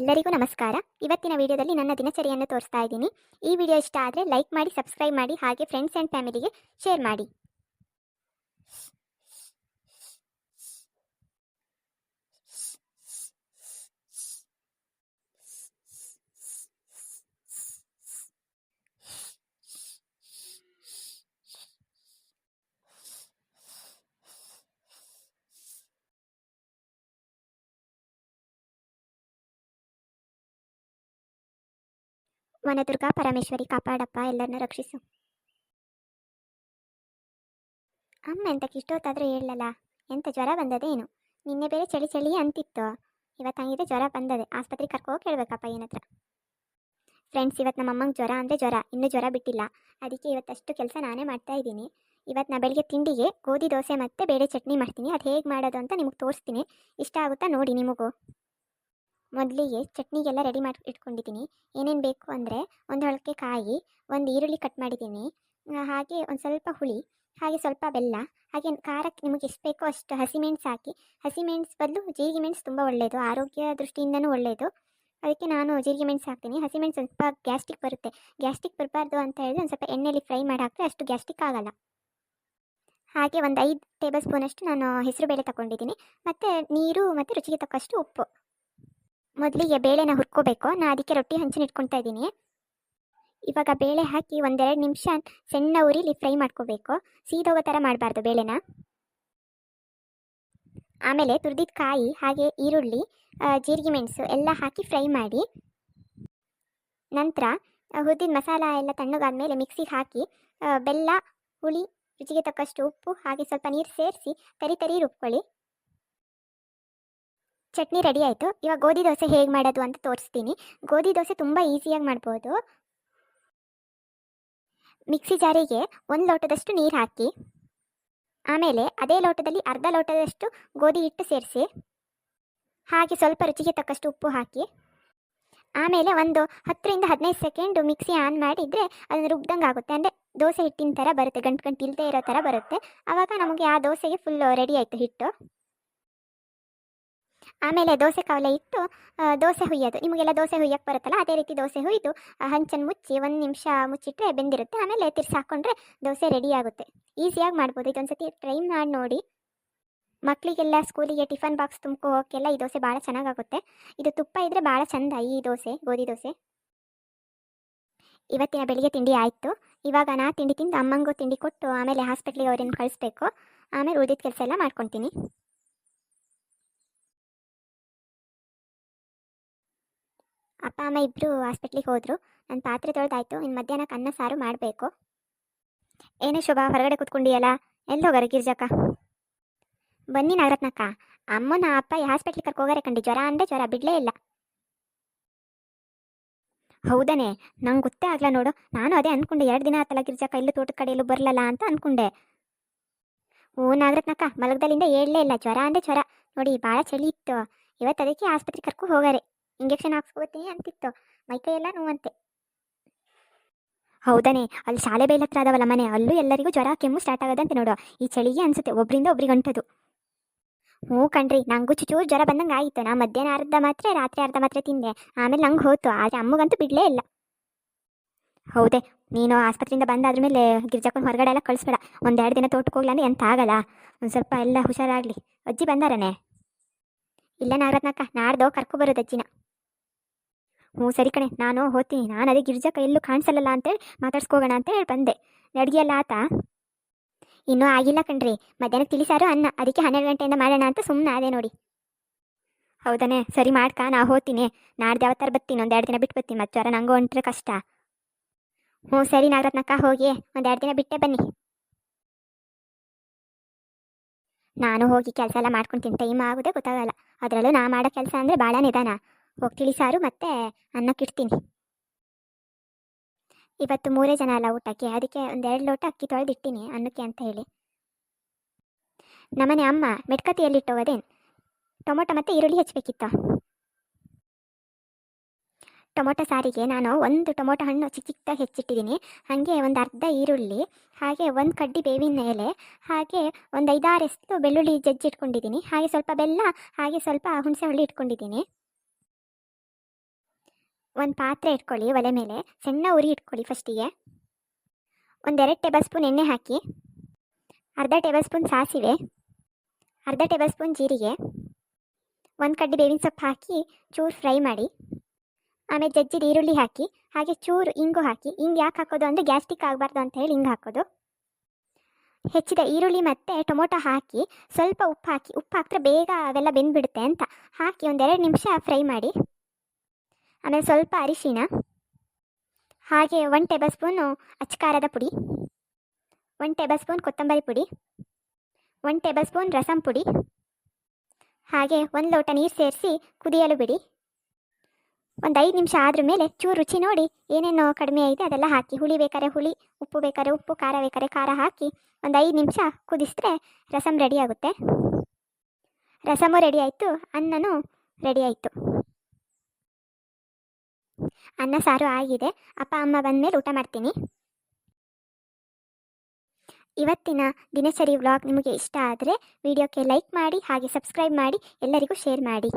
ಎಲ್ಲರಿಗೂ ನಮಸ್ಕಾರ. ಇವತ್ತಿನ ವಿಡಿಯೋದಲ್ಲಿ ನನ್ನ ದಿನಚರಿಯನ್ನು ತೋರಿಸ್ತಾ ಇದ್ದೀನಿ. ಈ ವಿಡಿಯೋ ಇಷ್ಟ ಆದರೆ ಲೈಕ್ ಮಾಡಿ, ಸಬ್ಸ್ಕ್ರೈಬ್ ಮಾಡಿ, ಹಾಗೆ ಫ್ರೆಂಡ್ಸ್ ಆ್ಯಂಡ್ ಫ್ಯಾಮಿಲಿಗೆ ಶೇರ್ ಮಾಡಿ. ವನದುರ್ಗಾ, ಪರಮೇಶ್ವರಿ ಕಾಪಾಡಪ್ಪ, ಎಲ್ಲರನ್ನ ರಕ್ಷಿಸು. ಅಮ್ಮ ಎಂತಕ್ಕೆ ಇಷ್ಟೊತ್ತಾದರೂ ಹೇಳಲ್ಲ ಎಂತ ಜ್ವರ ಬಂದದೇನು ನಿನ್ನೆ ಬೇರೆ ಚಳಿ ಚಳಿ ಅಂತಿತ್ತು. ಇವತ್ತು ಹಂಗಿದೆ ಜ್ವರ ಬಂದದೆ. ಆಸ್ಪತ್ರೆಗೆ ಕರ್ಕೋ ಕೇಳಬೇಕಪ್ಪ ಏನತ್ರ ಫ್ರೆಂಡ್ಸ್ ಇವತ್ತು ನಮ್ಮ ಅಮ್ಮಂಗೆ ಜ್ವರ ಅಂದರೆ ಜ್ವರ. ಇನ್ನೂ ಜ್ವರ ಬಿಟ್ಟಿಲ್ಲ. ಅದಕ್ಕೆ ಇವತ್ತಷ್ಟು ಕೆಲಸ ನಾನೇ ಮಾಡ್ತಾ ಇದ್ದೀನಿ. ಇವತ್ತು ನಾ ಬೆಳಗ್ಗೆ ತಿಂಡಿಗೆ ಗೋಧಿ, ದೋಸೆ ಮತ್ತು ಬೇಳೆ ಚಟ್ನಿ ಮಾಡ್ತೀನಿ. ಅದು ಹೇಗೆ ಮಾಡೋದು ಅಂತ ನಿಮಗೆ ತೋರಿಸ್ತೀನಿ. ಇಷ್ಟ ಆಗುತ್ತಾ ನೋಡಿ ನಿಮಗೂ. ಮೊದಲಿಗೆ ಚಟ್ನಿಗೆಲ್ಲ ರೆಡಿ ಮಾಡಿ ಇಟ್ಕೊಂಡಿದ್ದೀನಿ. ಏನೇನು ಬೇಕು ಅಂದರೆ ಒಂದು ಹೊಳಕೆ ಕಾಯಿ, ಒಂದು ಈರುಳ್ಳಿ ಕಟ್ ಮಾಡಿದ್ದೀನಿ. ಹಾಗೆ ಒಂದು ಸ್ವಲ್ಪ ಹುಳಿ, ಹಾಗೆ ಸ್ವಲ್ಪ ಬೆಲ್ಲ, ಹಾಗೆ ಖಾರಕ್ಕೆ ನಿಮಗೆ ಎಷ್ಟು ಬೇಕೋ ಅಷ್ಟು ಹಸಿಮೆಣಸು ಹಾಕಿ ಹಸಿಮೆಣಸು ಬದಲು ಜೀರಿಗೆ ಮೆಣಸು ತುಂಬ ಒಳ್ಳೆಯದು ಆರೋಗ್ಯ ದೃಷ್ಟಿಯಿಂದನೂ ಒಳ್ಳೆಯದು ಅದಕ್ಕೆ ನಾನು ಜೀರಿಗೆ ಮೆಣಸು ಹಾಕ್ತೀನಿ. ಹಸಿಮೆಣಸು ಸ್ವಲ್ಪ ಗ್ಯಾಸ್ಟಿಕ್ ಬರುತ್ತೆ. ಗ್ಯಾಸ್ಟಿಕ್ ಬರಬಾರ್ದು ಅಂತ ಹೇಳಿದ್ರೆ ಒಂದು ಸ್ವಲ್ಪ ಎಣ್ಣೆಯಲ್ಲಿ ಫ್ರೈ ಮಾಡಿ ಹಾಕಿದ್ರೆ ಅಷ್ಟು ಗ್ಯಾಸ್ಟಿಕ್ ಆಗಲ್ಲ. ಹಾಗೆ ಒಂದು ಐದು ಟೇಬಲ್ ಸ್ಪೂನಷ್ಟು ನಾನು ಹೆಸರು ಬೇಳೆ ತಗೊಂಡಿದ್ದೀನಿ ಮತ್ತು ನೀರು ಮತ್ತು ರುಚಿಗೆ ತಕ್ಕಷ್ಟು ಉಪ್ಪು. ಮೊದಲಿಗೆ ಬೇಳೆನ ಹುರ್ಕೋಬೇಕು. ನಾನು ಅದಕ್ಕೆ ರೊಟ್ಟಿ ಹಂಚಿನ ಇಟ್ಕೊತಾ ಇದ್ದೀನಿ. ಇವಾಗ ಬೇಳೆ ಹಾಕಿ ಒಂದೆರಡು ನಿಮಿಷ ಸಣ್ಣ ಉರಿಲಿ ಫ್ರೈ ಮಾಡ್ಕೋಬೇಕು. ಸೀದೋಗೋ ಥರ ಮಾಡಬಾರ್ದು ಬೇಳೆನ. ಆಮೇಲೆ ತುರಿದಿದ್ದ ಕಾಯಿ, ಹಾಗೆ ಈರುಳ್ಳಿ ಜೀರಿಗೆ ಮೆಣಸು ಎಲ್ಲ ಹಾಕಿ ಫ್ರೈ ಮಾಡಿ. ನಂತರ ಹುರಿದಿದ್ದ ಮಸಾಲ ಎಲ್ಲ ತಣ್ಣಗಾದ ಮೇಲೆ ಮಿಕ್ಸಿಗೆ ಹಾಕಿ ಬೆಲ್ಲ, ಹುಳಿ, ರುಚಿಗೆ ತಕ್ಕಷ್ಟು ಉಪ್ಪು, ಹಾಗೆ ಸ್ವಲ್ಪ ನೀರು ಸೇರಿಸಿ, ತರಿ ತರಿ ರುಬ್ಕೊಳ್ಳಿ. ಚಟ್ನಿ ರೆಡಿ ಆಯಿತು. ಇವಾಗ ಗೋಧಿ ದೋಸೆ ಹೇಗೆ ಮಾಡೋದು ಅಂತ ತೋರಿಸ್ತೀನಿ. ಗೋಧಿ ದೋಸೆ ತುಂಬ ಈಸಿಯಾಗಿ ಮಾಡ್ಬೋದು. ಮಿಕ್ಸಿ ಜಾರಿಗೆ ಒಂದು ಲೋಟದಷ್ಟು ನೀರು ಹಾಕಿ, ಆಮೇಲೆ ಅದೇ ಲೋಟದಲ್ಲಿ ಅರ್ಧ ಲೋಟದಷ್ಟು ಗೋಧಿ ಹಿಟ್ಟು ಸೇರಿಸಿ, ಹಾಗೆ ಸ್ವಲ್ಪ ರುಚಿಗೆ ತಕ್ಕಷ್ಟು ಉಪ್ಪು ಹಾಕಿ, ಆಮೇಲೆ ಒಂದು ಹತ್ತರಿಂದ ಹದಿನೈದು ಸೆಕೆಂಡು ಮಿಕ್ಸಿ ಆನ್ ಮಾಡಿದರೆ ಅದನ್ನು ರುಬ್ದಂಗೆ ಆಗುತ್ತೆ. ಅಂದರೆ ದೋಸೆ ಹಿಟ್ಟಿನ ಥರ ಬರುತ್ತೆ, ಗಂಟು ಗಂಟು ಇಲ್ಲದೆ ಇರೋ ಥರ ಬರುತ್ತೆ. ಆವಾಗ ನಮಗೆ ಆ ದೋಸೆಗೆ ಫುಲ್ಲು ರೆಡಿ ಆಯಿತು ಹಿಟ್ಟು. ಆಮೇಲೆ ದೋಸೆ ಕಾವಲೆ ಇಟ್ಟು ದೋಸೆ ಹುಯ್ಯೋದು. ನಿಮಗೆಲ್ಲ ದೋಸೆ ಹುಯ್ಯಕ್ಕೆ ಬರುತ್ತಲ್ಲ, ಅದೇ ರೀತಿ ದೋಸೆ ಹುಯ್ದು ಹಂಚನ್ನು ಮುಚ್ಚಿ ಒಂದು ನಿಮಿಷ ಮುಚ್ಚಿಟ್ರೆ ಬೆಂದಿರುತ್ತೆ. ಆಮೇಲೆ ತಿರ್ಸಿ ಹಾಕ್ಕೊಂಡ್ರೆ ದೋಸೆ ರೆಡಿ ಆಗುತ್ತೆ. ಈಸಿಯಾಗಿ ಮಾಡ್ಬೋದು. ಇದೊಂದು ಸತಿ ಟ್ರೈ ಮಾಡಿ ನೋಡಿ. ಮಕ್ಕಳಿಗೆಲ್ಲ ಸ್ಕೂಲಿಗೆ ಟಿಫನ್ ಬಾಕ್ಸ್ ತುಂಬ್ಕೊ ಹೋಗೋಕ್ಕೆಲ್ಲ ಈ ದೋಸೆ ಭಾಳ ಚೆನ್ನಾಗಾಗುತ್ತೆ. ಇದು ತುಪ್ಪ ಇದ್ದರೆ ಭಾಳ ಚೆಂದ ಈ ದೋಸೆ, ಗೋಧಿ ದೋಸೆ. ಇವತ್ತಿನ ಬೆಳಿಗ್ಗೆ ತಿಂಡಿ ಆಯಿತು. ಇವಾಗ ನಾ ತಿಂಡಿ ತಿಂದು ಅಮ್ಮಂಗೂ ತಿಂಡಿ ಕೊಟ್ಟು, ಆಮೇಲೆ ಹಾಸ್ಪಿಟ್ಲಿಗೆ ಅವ್ರನ್ನ ಕಳಿಸ್ಬೇಕು. ಆಮೇಲೆ ಉಳಿದಿದ್ದ ಕೆಲಸ ಎಲ್ಲ ಮಾಡ್ಕೊತೀನಿ. ಅಪ್ಪ, ಅಮ್ಮ ಇಬ್ಬರು ಹಾಸ್ಪಿಟ್ಲಿಗೆ ಹೋದರು. ನನ್ನ ಪಾತ್ರೆ ತೊಳೆದಾಯ್ತು. ಇನ್ನು ಮಧ್ಯಾಹ್ನಕ್ಕೆ ಅನ್ನ ಸಾರು ಮಾಡಬೇಕು. ಏನೇ ಶೋಭಾ, ಹೊರಗಡೆ ಕೂತ್ಕೊಂಡಿಯಲ್ಲ? ಎಲ್ಲಿ ಹೋಗಾರೆ ಗಿರ್ಜಕ್ಕ? ಬನ್ನಿ ನಾಗರತ್ನಕ್ಕ ಅಮ್ಮನ ಅಪ್ಪ ಈ ಹಾಸ್ಪಿಟ್ಲಿಗೆ ಕರ್ಕೊ ಹೋಗಾರೆ ಕಂಡು. ಜ್ವರ ಅಂದರೆ ಜ್ವರ, ಬಿಡಲೇ ಇಲ್ಲ. ಹೌದನೇ. ನಂಗೆ ಗೊತ್ತೇ ಆಗಲ್ಲ ನೋಡು. ನಾನು ಅದೇ ಅನ್ಕೊಂಡೆ, ಎರಡು ದಿನ ಆತಲ್ಲ ಗಿರ್ಜಕ್ಕ, ಇಲ್ಲೂ ತೋಟದ ಕಡೆ ಎಲ್ಲೂ ಬರಲಲ್ಲ ಅಂತ ಅಂದ್ಕೊಂಡೆ ಓ ನಾಗರತ್ನಕ್ಕ ಮಲಗದಲ್ಲಿಂದ ಹೇಳಲೇ ಇಲ್ಲ. ಜ್ವರ ಅಂದೆ ಜ್ವರ. ನೋಡಿ ಭಾಳ ಚಳಿ ಇತ್ತು. ಇವತ್ತು ಅದಕ್ಕೆ ಆಸ್ಪತ್ರೆ ಕರ್ಕೊ ಹೋಗಾರೆ. ಇಂಜೆಕ್ಷನ್ ಹಾಕ್ಸ್ಕೋತೀನಿ ಅಂತಿತ್ತು. ಮೈಕೈ ಎಲ್ಲ ನೋವಂತೆ. ಹೌದನೆ, ಅಲ್ಲಿ ಶಾಲೆ ಬೇಲ್ ಹತ್ರ ಅದಾವಲ್ಲ ಮನೆ, ಅಲ್ಲೂ ಎಲ್ಲರಿಗೂ ಜ್ವರ, ಕೆಮ್ಮು ಸ್ಟಾರ್ಟ್ ಆಗೋದಂತೆ ನೋಡು. ಈ ಚಳಿಗೆ ಅನ್ಸುತ್ತೆ, ಒಬ್ರಿಂದ ಒಬ್ರಿಗೆ ಹೊಂಟದು ಹ್ಞೂ ಕಣ್ರಿ, ನಂಗೂ ಚೂಚೂರು ಜ್ವರ ಬಂದಂಗೆ ಆಯಿತು. ನಾ ಮಧ್ಯಾಹ್ನ ಅರ್ಧ ಮಾತ್ರ, ರಾತ್ರಿ ಅರ್ಧ ಮಾತ್ರ ತಿಂದೆ. ಆಮೇಲೆ ನಂಗೆ ಹೋಯ್ತು ಆದರೆ ಅಮ್ಮಗಂತೂ ಬಿಡಲೇ ಇಲ್ಲ. ಹೌದೇ, ನೀನು ಆಸ್ಪತ್ರೆಯಿಂದ ಬಂದಾದ್ರ ಮೇಲೆ ಗಿರ್ಜಕ್ಕನ ಹೊರಗಡೆ ಎಲ್ಲ ಕಳಿಸ್ಬೇಡ. ಒಂದೆರಡು ದಿನ ತೋಟಕ್ಕೆ ಹೋಗ್ಲ ಅಂದ್ರೆ ಎಂತ ಆಗಲ್ಲ. ಒಂದು ಸ್ವಲ್ಪ ಎಲ್ಲ ಹುಷಾರಾಗಲಿ. ಅಜ್ಜಿ ಬಂದಾರನೇ? ಇಲ್ಲ ನಾಗರತ್ನಕ್ಕ ನಾಡ್ದು ಕರ್ಕೊ ಬರೋದು ಅಜ್ಜಿನ. ಹ್ಞೂ, ಸರಿ ಕಣೆ. ನಾನು ಹೋಗ್ತೀನಿ. ನಾನು ಅದೇ ಗಿರ್ಜಕ್ಕ ಎಲ್ಲೂ ಕಾಣಿಸಲ್ಲ ಅಂತೇಳಿ ಮಾತಾಡ್ಸ್ಕೋಗೋಣ ಅಂತ ಹೇಳಿ ಬಂದೆ ಅಡುಗೆ ಎಲ್ಲ ಆತ? ಇನ್ನೂ ಆಗಿಲ್ಲ ಕಣ್ರಿ. ಮಧ್ಯಾಹ್ನ ತಿಳಿಸಾರು ಅನ್ನ. ಅದಕ್ಕೆ ಹನ್ನೆರಡು ಗಂಟೆಯಿಂದ ಮಾಡೋಣ ಅಂತ ಸುಮ್ಮನೆ ಅದೇ ನೋಡಿ. ಹೌದಾನೆ. ಸರಿ ಮಾಡ್ಕ. ನಾ ಹೋಗ್ತೀನಿ. ನಾಡ್ದು ಯಾವತ್ತಾರು ಬರ್ತೀನಿ. ಒಂದು ಎರಡು ದಿನ ಬಿಟ್ಟು ಬರ್ತೀನಿ. ಮತ್ತೆ ಜ್ವರ ನಂಗೂ ಹೊಂಟ್ರೆ ಕಷ್ಟ. ಹ್ಞೂ, ಸರಿ ನಾಗರತ್ನಕ್ಕ, ಹೋಗಿ. ಒಂದು ಎರಡು ದಿನ ಬಿಟ್ಟೆ ಬನ್ನಿ. ನಾನು ಹೋಗಿ ಕೆಲಸ ಎಲ್ಲ ಮಾಡ್ಕೊಂತೀನಿ ಟೈಮ್ ಆಗೋದೇ ಗೊತ್ತಾಗಲ್ಲ. ಅದರಲ್ಲೂ ನಾ ಮಾಡೋ ಕೆಲಸ ಅಂದರೆ ಭಾಳ ನಿಧಾನ. ಹೋಗಿ ತಿಳಿಸಾರು ಮತ್ತೆ ಅನ್ನಕ್ಕಿಡ್ತೀನಿ ಇವತ್ತು ಮೂರೇ ಜನ ಅಲ್ಲ ಊಟಕ್ಕೆ, ಅದಕ್ಕೆ ಒಂದೆರಡು ಲೋಟ ಅಕ್ಕಿ ತೊಳೆದಿಟ್ಟಿನಿ ಅನ್ನಕ್ಕೆ ಅಂತ ಹೇಳಿ. ನಮ್ಮನೆ ಅಮ್ಮ ಮೆಟ್ಕತಿಯಲ್ಲಿ ಇಟ್ಟೋಗೋದೇನು ಟೊಮೊಟೊ ಮತ್ತು ಈರುಳ್ಳಿ ಹೆಚ್ಚಬೇಕಿತ್ತು. ಟೊಮೊಟೊ ಸಾರಿಗೆ ನಾನು ಒಂದು ಟೊಮೊಟೊ ಹಣ್ಣು ಚಿಕ್ಕ ಚಿಕ್ಕದಾಗಿ ಹೆಚ್ಚಿಟ್ಟಿದ್ದೀನಿ. ಹಾಗೆ ಒಂದು ಅರ್ಧ ಈರುಳ್ಳಿ, ಹಾಗೆ ಒಂದು ಕಡ್ಡಿ ಬೇವಿನ ಎಲೆ, ಹಾಗೆ ಒಂದು ಐದಾರು ಎಷ್ಟು ಬೆಳ್ಳುಳ್ಳಿ ಜಜ್ಜಿ ಇಟ್ಕೊಂಡಿದ್ದೀನಿ ಹಾಗೆ ಸ್ವಲ್ಪ ಬೆಲ್ಲ, ಹಾಗೆ ಸ್ವಲ್ಪ ಹುಣಸೆ ಹುಳಿ ಇಟ್ಕೊಂಡಿದ್ದೀನಿ. ಒಂದು ಪಾತ್ರೆ ಇಟ್ಕೊಳ್ಳಿ ಒಲೆ ಮೇಲೆ. ಸಣ್ಣ ಉರಿ ಇಟ್ಕೊಳ್ಳಿ ಫಸ್ಟಿಗೆ. ಒಂದೆರಡು ಟೇಬಲ್ ಸ್ಪೂನ್ ಎಣ್ಣೆ ಹಾಕಿ. ಅರ್ಧ ಟೇಬಲ್ ಸ್ಪೂನ್ ಸಾಸಿವೆ. ಅರ್ಧ ಟೇಬಲ್ ಸ್ಪೂನ್ ಜೀರಿಗೆ. ಒಂದು ಕಡ್ಡಿ ಬೇವಿನ ಸೊಪ್ಪು ಹಾಕಿ ಚೂರು ಫ್ರೈ ಮಾಡಿ. ಆಮೇಲೆ ಜಜ್ಜಿದ ಈರುಳ್ಳಿ ಹಾಕಿ. ಹಾಗೆ ಚೂರು ಇಂಗು ಹಾಕಿ. ಹಿಂಗೆ ಯಾಕೆ ಹಾಕೋದು ಅಂದರೆ ಗ್ಯಾಸ್ಟಿಕ್ ಆಗಬಾರ್ದು ಅಂತ ಹೇಳಿ ಹಿಂಗೆ ಹಾಕೋದು. ಹೆಚ್ಚಿದ ಈರುಳ್ಳಿ ಮತ್ತು ಟೊಮೊಟೊ ಹಾಕಿ. ಸ್ವಲ್ಪ ಉಪ್ಪು ಹಾಕಿ. ಉಪ್ಪು ಹಾಕಿದ್ರೆ ಬೇಗ ಅವೆಲ್ಲ ಬೆಂದ್ಬಿಡುತ್ತೆ ಅಂತ. ಹಾಕಿ ಒಂದೆರಡು ನಿಮಿಷ ಫ್ರೈ ಮಾಡಿ. ಆಮೇಲೆ ಸ್ವಲ್ಪ ಅರಿಶಿಣ ಹಾಗೆ ಒನ್ ಟೇಬಲ್ ಸ್ಪೂನು ಅಚ್ಚಕಾರದ ಪುಡಿ ಒನ್ ಟೇಬಲ್ ಸ್ಪೂನ್ ಕೊತ್ತಂಬರಿ ಪುಡಿ ಒನ್ ಟೇಬಲ್ ಸ್ಪೂನ್ ರಸಂ ಪುಡಿ, ಹಾಗೆ ಒಂದು ಲೋಟ ನೀರು ಸೇರಿಸಿ ಕುದಿಯಲು ಬಿಡಿ. ಒಂದು ಐದು ನಿಮಿಷ ಆದ್ರ ಮೇಲೆ ಚೂರು ರುಚಿ ನೋಡಿ ಏನೇನು ಕಡಿಮೆ ಆಗಿದೆ ಅದೆಲ್ಲ ಹಾಕಿ, ಹುಳಿ ಬೇಕಾದ್ರೆ ಹುಳಿ, ಉಪ್ಪು ಬೇಕಾದ್ರೆ ಉಪ್ಪು, ಖಾರ ಬೇಕಾದ್ರೆ ಖಾರ ಹಾಕಿ ಒಂದು ಐದು ನಿಮಿಷ ಕುದಿಸಿದ್ರೆ ರಸಮ್ ರೆಡಿ ಆಗುತ್ತೆ. ರಸಮು ರೆಡಿ ಆಯಿತು, ಅನ್ನನೂ ರೆಡಿ ಆಯಿತು. ಅನ್ನ, ಸಾರು ಆಗಿದೆ. ಅಪ್ಪ, ಅಮ್ಮ ಬಂದಮೇಲೆ ಊಟ ಮಾಡ್ತೀನಿ. ಇವತ್ತಿನ ದಿನಚರಿ ವ್ಲಾಗ್ ನಿಮಗೆ ಇಷ್ಟ ಆದರೆ ವಿಡಿಯೋಕ್ಕೆ ಲೈಕ್ ಮಾಡಿ, ಹಾಗೆ ಸಬ್ಸ್ಕ್ರೈಬ್ ಮಾಡಿ, ಎಲ್ಲರಿಗೂ ಶೇರ್ ಮಾಡಿ.